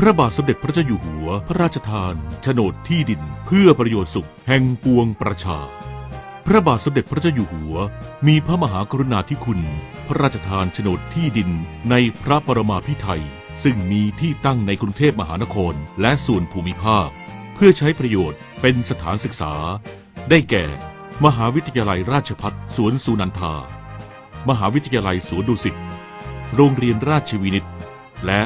พระบาทสมเด็จพระเจ้าอยู่หัว พระราชทานโฉนดที่ดิน เพื่อประโยชน์สุขแห่งปวงประชา พระบาทสมเด็จพระเจ้าอยู่หัว มีพระมหากรุณาธิคุณ พระราชทานโฉนดที่ดินในพระปรมาภิไธยซึ่งมีที่ตั้งในกรุงเทพมหานครและส่วนภูมิภาค เพื่อใช้ประโยชน์เป็นสถานศึกษา ได้แก่ มหาวิทยาลัยราชพัฒสวนสุนันทา มหาวิทยาลัยสวนดุสิต โรงเรียนราชวินิต และ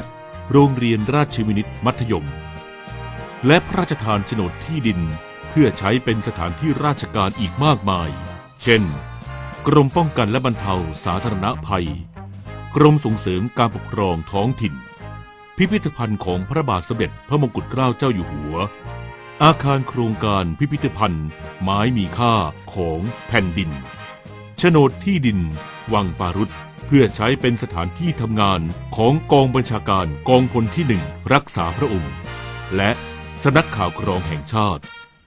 โรงเรียนราชวินิตมัธยม และพระราชทานโฉนดที่ดินเพื่อใช้เป็นสถานที่ราชการอีกมากมาย เช่น กรมป้องกันและบรรเทาสาธารณภัย กรมส่งเสริมการปกครองท้องถิ่น พิพิธภัณฑ์ของพระบาทสมเด็จพระมงกุฎเกล้าเจ้าอยู่หัว อาคารโครงการพิพิธภัณฑ์ ไม้มีค่าของแผ่นดิน โฉนดที่ดิน วังปารุษเพื่อใช้เป็นสถานที่ทำงานของกองบัญชาการกองพลที่หนึ่งรักษาพระองค์ และสนักข่าวกรองแห่งชาติ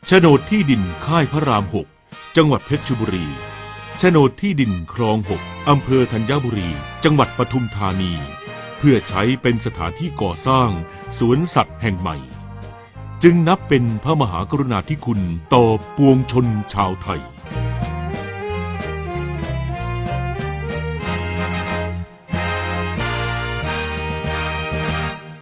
โฉนดที่ดินค่ายพระรามหกจังหวัดเพชรบุรีโฉนดที่ดินคลองหกอำเภอธัญบุรี จังหวัดปทุมธานี เพื่อใช้เป็นสถานที่ก่อสร้างสวนสัตว์แห่งใหม่ จึงนับเป็นพระมหากรุณาธิคุณต่อปวงชนชาวไทย